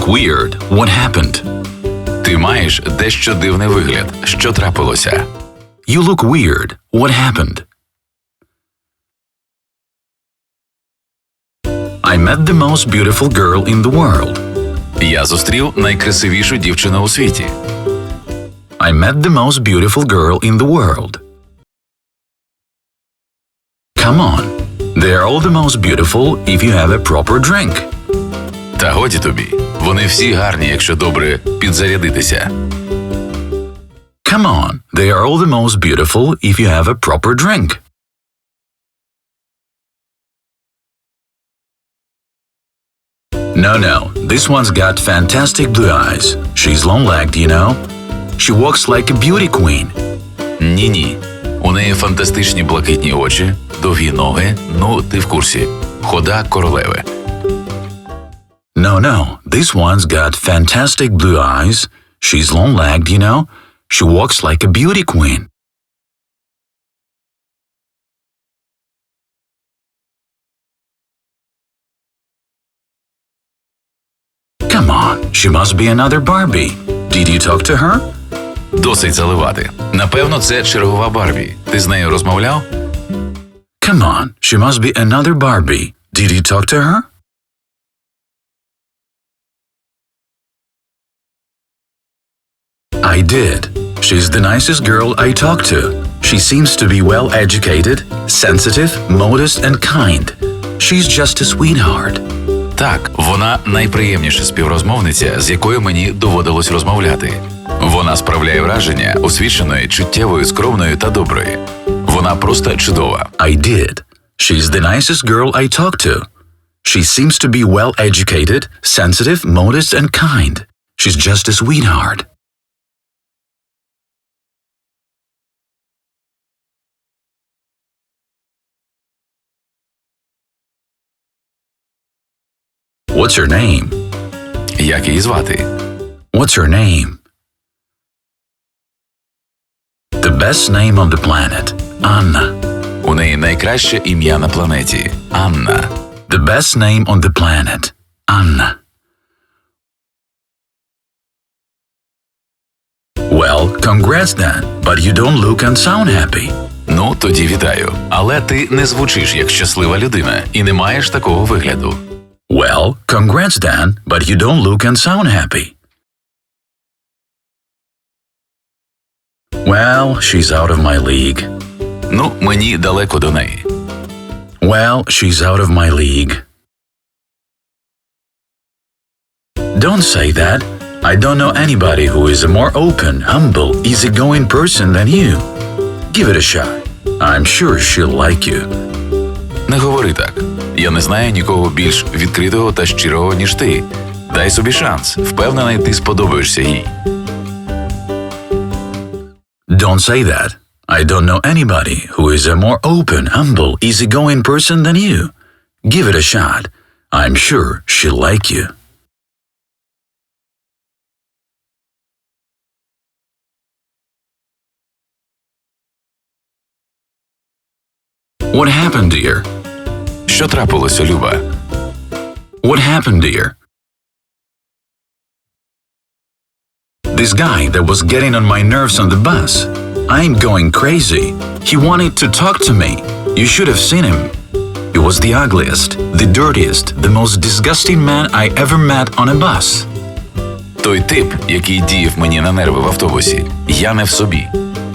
look weird. What happened? Ти маєш дещо дивний вигляд. Що трапилося? You look weird. What happened? I met the most beautiful girl in the world. Я зустрів найкрасивішу дівчину у світі. I met the most beautiful girl in the world. Come on. They are all the most beautiful if you have a proper drink. Та годі тобі. Вони всі гарні, якщо добре підзарядитися. Come on. They are all the most beautiful if you have a proper drink. No, no. This one's got fantastic blue eyes. She's long-legged, you know. She walks like a beauty queen. Ні-ні. У неї фантастичні блакитні очі, довгі ноги, ну, ти в курсі. Хода королеви. No, no. This one's got fantastic blue eyes. She's long-legged, you know. She walks like a beauty queen. Come on, she must be another Barbie. Did you talk to her? Досить заливати. Напевно, це чергова Барбі. Ти з нею розмовляв? Come on, she must be another Barbie. Did you talk to her? I did. She's the nicest girl I talked to. She seems to be well educated, sensitive, modest, and kind. She's just a sweetheart. Так, вона найприємніша співрозмовниця, з якою мені доводилось розмовляти. Вона справляє враження освіченої, чуттєвої, скромної та доброї. Вона просто чудова. I did. She's the nicest girl I talked to. She seems to be well educated, sensitive, modest, and kind. She's just a sweetheart. What's her name? Як її звати? What's her name? The best name on the planet. Анна. У неї найкраще ім'я на планеті. Анна. The best name on the planet. Анна. Well, congrats then, but you don't look and sound happy. Ну, тоді вітаю. Але ти не звучиш як щаслива людина і не маєш такого вигляду. Well, congrats, Dan, but you don't look and sound happy. Well, she's out of my league. Ну, мені далеко до неї. Well, she's out of my league. Don't say that. I don't know anybody who is a more open, humble, easygoing person than you. Give it a shot. I'm sure she'll like you. Не говори так. Я не знаю нікого більш відкритого та щирого, ніж ти. Дай собі шанс. Впевнений, ти сподобаєшся їй. Don't say that. I don't know anybody who is a more open, humble, easygoing person than you. Give it a shot. I'm sure she'll like you. What happened, dear? Що трапилося, Люба? What happened, dear? This guy that was getting on my nerves on the bus. I'm going crazy. He wanted to talk to me. You should have seen him. He was the ugliest, the dirtiest, the most disgusting man I ever met on a bus. Той тип, який діяв мені на нерви в автобусі, я не в собі.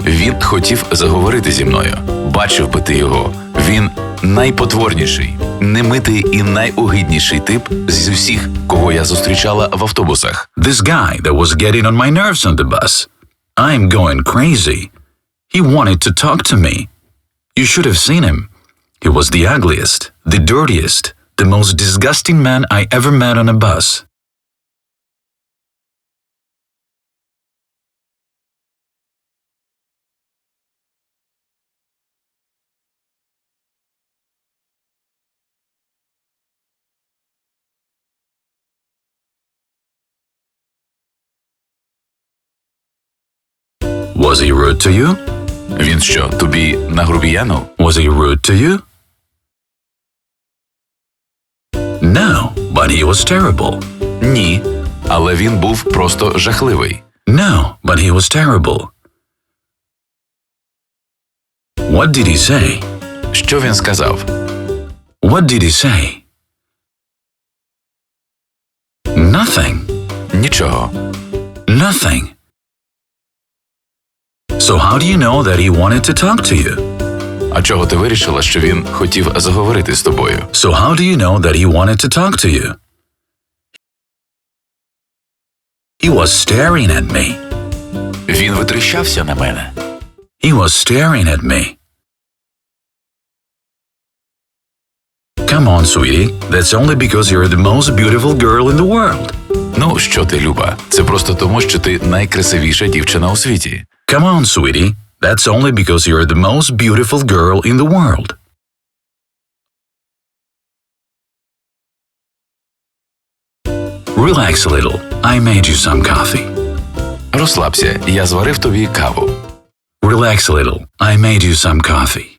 Він хотів заговорити зі мною. Бачив би ти його. Він найпотворніший, немитий і найогидніший тип з усіх, кого я зустрічала в автобусах. This guy that was getting on my nerves on the bus. I'm going crazy. He wanted to talk to me. You should have seen him. He was the ugliest, the dirtiest, the most disgusting man I ever met on a bus. Was he rude to you? Він що, тобі нагрубіянув? Was he rude to you? No, but he was terrible. Ні, але він був просто жахливий. No, but he was terrible. What did he say? Що він сказав? What did he say? Nothing. Нічого. Nothing. So, how do you know that he wanted to talk to you? А чого ти вирішила, що він хотів заговорити з тобою? So, how do you know that he wanted to talk to you? He was staring at me. Він витріщався на мене. He was staring at me. Come on, sweetie. That's only because you're the most beautiful girl in the world. Ну, що ти, Люба? Це просто тому, що ти найкрасивіша дівчина у світі. Come on, sweetie. That's only because you're the most beautiful girl in the world. Relax a little. I made you some coffee. Розслабся, я зварив тобі каву. Relax a little. I made you some coffee.